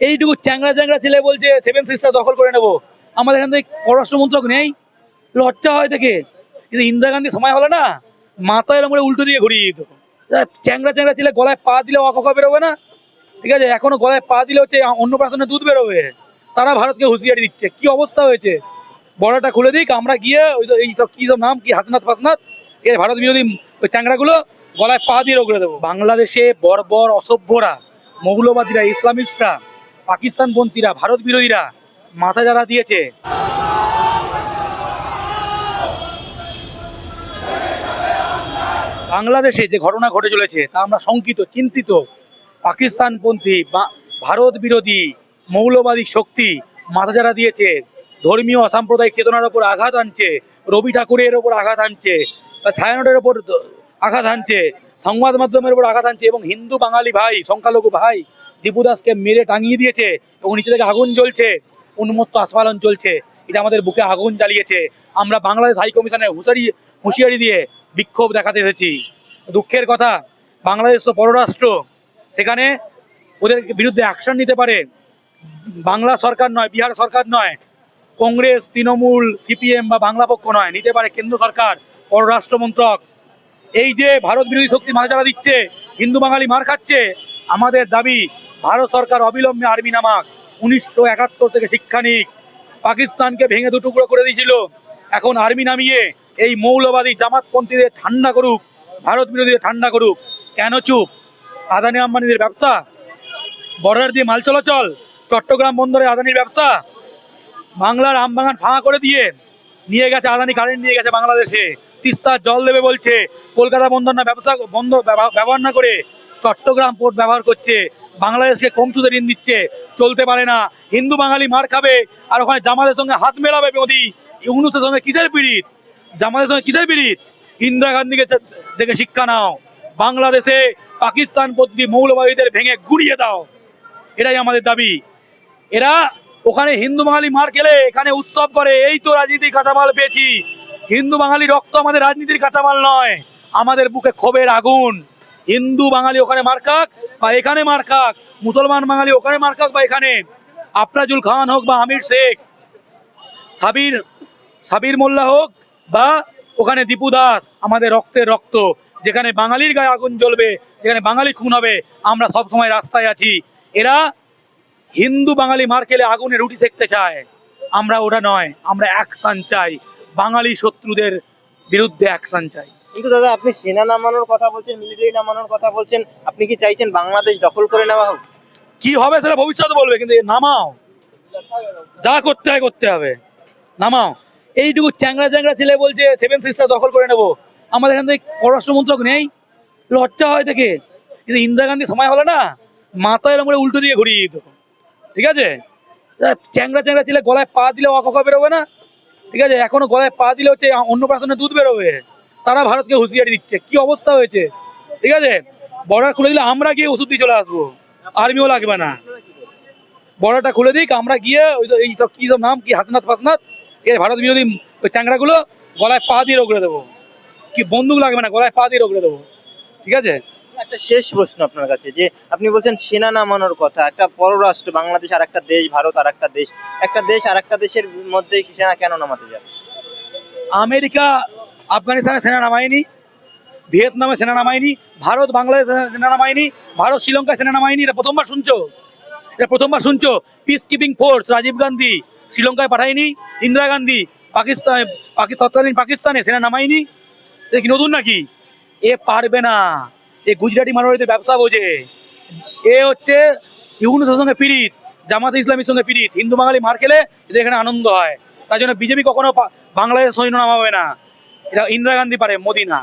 এইটুকু চ্যাংরা চ্যাংরা ছেলে বলছে সেভেন সিস্টার দখল করে নেব। আমাদের এখান থেকে পররাষ্ট্রমন্ত্রক নেই। লজ্জা হয় থেকে কিন্তু ইন্দিরা গান্ধী সময় হলো না। মাথায় এরকম করে উল্টো দিকে ঘুরিয়ে দিত। চ্যাংরা চ্যাংরা ছেলে গলায় পা দিলে অকক বেরোবে না? ঠিক আছে, এখনও গলায় পা দিলে হচ্ছে অন্য অন্নপ্রাশনে দুধ বেরোবে। তারা ভারতকে হুঁশিয়ারি দিচ্ছে। কি অবস্থা হয়েছে? বড়টা খুলে দিক, আমরা গিয়ে ওই এই সব কি সব নাম, কি হাসনাত ফাসনাত, ঠিক আছে, ভারত বিরোধী ওই চ্যাংরাগুলো গলায় পা দিয়ে রোগড়ে দেবো। বাংলাদেশে বর্বর অসভ্যরা, মৌলবাদীরা, ইসলামিস্টরা পাকিস্তানপন্থীরা ভারত বিরোধীরা মাথা যারা দিয়েছে। বাংলাদেশে যে ঘটনা ঘটে চলেছে, তা আমরা শঙ্কিত, চিন্তিত। পাকিস্তানপন্থী বা ভারত বিরোধী মৌলবাদী শক্তি মাথা যারা দিয়েছে, ধর্মীয় অসাম্প্রদায়িক চেতনার ওপর আঘাত আনছে, রবি ঠাকুরের ওপর আঘাত আনছে তা ছায়ানটের ওপর আঘাত আনছে, সংবাদ মাধ্যমের উপর আঘাত আনছে, এবং হিন্দু বাঙালি ভাই, সংখ্যালঘু ভাই দীপু দাসকে মেরে টাঙিয়ে দিয়েছে এবং নিচে থেকে আগুন জ্বলছে, উন্মত্ত আস্ফালন চলছে। এটা আমাদের বুকে আগুন জ্বালিয়েছে। আমরা বাংলাদেশ হাই কমিশনের হুঁশিয়ারি হুঁশিয়ারি দিয়ে বিক্ষোভ দেখাতে এসেছি। দুঃখের কথা, বাংলাদেশ তো পররাষ্ট্র সেখানে ওদের বিরুদ্ধে অ্যাকশন নিতে পারে। বাংলা সরকার নয়, বিহার সরকার নয়, কংগ্রেস, তৃণমূল, সিপিএম বা বাংলা পক্ষ নয়, নিতে পারে কেন্দ্র সরকার, পররাষ্ট্র মন্ত্রক। এই যে ভারত বিরোধী শক্তি মাথা চালা দিচ্ছে, হিন্দু বাঙালি মার খাচ্ছে, আমাদের দাবি ভারত সরকার অবিলম্বে আর্মি নামাক। উনিশশো একাত্তর থেকে শিক্ষা নিক। পাকিস্তানকে ভেঙে দুটুকরো করে দিয়েছিল। এখন আর্মি নামিয়ে এই মৌলবাদী জামাতপন্থীদের ঠান্ডা করুক, ভারত বিরোধীদের ঠান্ডা করুক। কেন চুপ? আদানি আম্বানিদের ব্যবসা? বর্ডার দিয়ে মাল চলাচল? চট্টগ্রাম বন্দরে আদানির ব্যবসা? বাংলার আমবাগান ফাঁকা করে দিয়ে নিয়ে গেছে আদানি, কারেন্ট নিয়ে গেছে বাংলাদেশে। তিস্তার জল দেবে বলছে। কলকাতা বন্দর না ব্যবসা বন্ধ ব্যবহার ব্যবহার না করে চট্টগ্রাম পোর্ট ব্যবহার করছে। বাংলাদেশকে কম সুদে ঋণ দিচ্ছে। চলতে পারে না। হিন্দু বাঙালি মার খাবে। আর ওখানে জামাতের সঙ্গে হাত মেলাবে মোদি। ইউনুসের সঙ্গে কিসের পীড়িত? জামাতের সঙ্গে কিসের পীড়িত? ইন্দিরা গান্ধীকে দেখে শিক্ষা নাও। বাংলাদেশে পাকিস্তান পদ্ধতি মৌলবাদীদের ভেঙে গুড়িয়ে দাও। এটাই আমাদের দাবি। এরা ওখানে হিন্দু বাঙালি মার খেলে, এখানে উৎসব করে। এই তো রাজনীতির কাঁচামাল পেয়েছি। হিন্দু বাঙালি রক্ত আমাদের রাজনীতির কাঁচামাল নয়। আমাদের বুকে ক্ষোভের আগুন। হিন্দু বাঙালি ওখানে মার খাক বা এখানে মার খাক, মুসলমান বাঙালি ওখানে মার খাক বা এখানে, আফরাজুল খান হোক বা আমির শেখ, সাবির সাবির মোল্লা হোক বা ওখানে দীপু দাস, আমাদের রক্তের রক্ত, যেখানে বাঙালির গায়ে আগুন জ্বলবে, যেখানে বাঙালি খুন হবে, আমরা সব সময় রাস্তায় আছি। এরা হিন্দু বাঙালি মার খেলে আগুনে রুটি সেকতে চায়। আমরা ওটা নয়, আমরা অ্যাকশন চাই। বাঙালি শত্রুদের বিরুদ্ধে অ্যাকশন চাই। কিন্তু দাদা, আপনি সেনা নামানোর কথা বলছেন মিলিটারি নামানোর কথা বলছেন, আপনি কি চাইছেন বাংলাদেশ দখল করে নেওয়া হোক? কি হবে সেটা ভবিষ্যৎ বলবে, কিন্তু নামাও। যা করতে হয়, করতে হবে। নামাও। এইটুকু চ্যাংরা চ্যাংরা ছেলে বলছে সেভেন সিস্টার দখল করে নেব। আমাদের এখান থেকে পররাষ্ট্রমন্ত্রক নেই, লজ্জা হয় দেখে। কিন্তু ইন্দিরা গান্ধী সময় হলো না মাথা এরকম করে উল্টো দিকে ঘুরিয়ে দিত। ঠিক আছে? চ্যাংরা চ্যাংরা ছেলে গলায় পা দিলে অকক বেরোবে না। ঠিক আছে? এখনও গলায় পা দিলে হচ্ছে অন্নপ্রাশনে দুধ বেরোবে। তারা ভারতকে হুঁশিয়ারি দিচ্ছে। কি অবস্থা হয়েছে? ঠিক আছে? বর্ডার খুলে দিলে আমরা গিয়ে ওষুধ দিয়ে চলে আসব। আর্মিও লাগবে না। বর্ডারটা খুলে দিক আমরা গিয়ে ওই তো এই সব কি সব নাম? কি হাসনাত ফাসনাত? ঠিক আছে ভারত বিরোধী ওই চ্যাংড়াগুলো গলায় পা দিয়ে রোগড়ে দেবো। কি বন্দুক লাগবে না গলায় পা দিয়ে রোগড়ে দেবো। ঠিক আছে? একটা শেষ প্রশ্ন আপনার কাছে যে আপনি বলছেন সেনা নামানোর কথা একটা পররাষ্ট্র বাংলাদেশ আর একটা দেশ ভারত আর একটা দেশ। একটা দেশ আর একটা দেশের মধ্যে সেনা কেন নামাতে যাবে? আমেরিকা আফগানিস্তানে সেনা নামায়নি ভিয়েতনামে সেনা নামায়নি ভারত বাংলাদেশ সেনা নামায়নি ভারত শ্রীলঙ্কায় সেনা নামায়নি এটা প্রথমবার শুনছো? এটা প্রথমবার শুনছো? Peace keeping force Rajiv Gandhi শ্রীলঙ্কায় পাঠায়নি, ইন্দিরা গান্ধী পাকিস্তান, পাকি- তৎকালীন পাকিস্তানে সেনা নামায়নি এটা কি নতুন নাকি? এ পারবে না। এ গুজরাটি মারোয়ারিদের ব্যবসা বোঝে। এ হচ্ছে ইউনুসের সঙ্গে পীড়িত, জামাতে ইসলামীর সঙ্গে পীড়িত। হিন্দু বাঙালি মার খেলে এদের এখানে আনন্দ হয়। তার জন্য বিজেপি কখনো বাংলাদেশ সৈন্য নামাবে না। এটা ইন্দিরা গান্ধী পারে মোদি না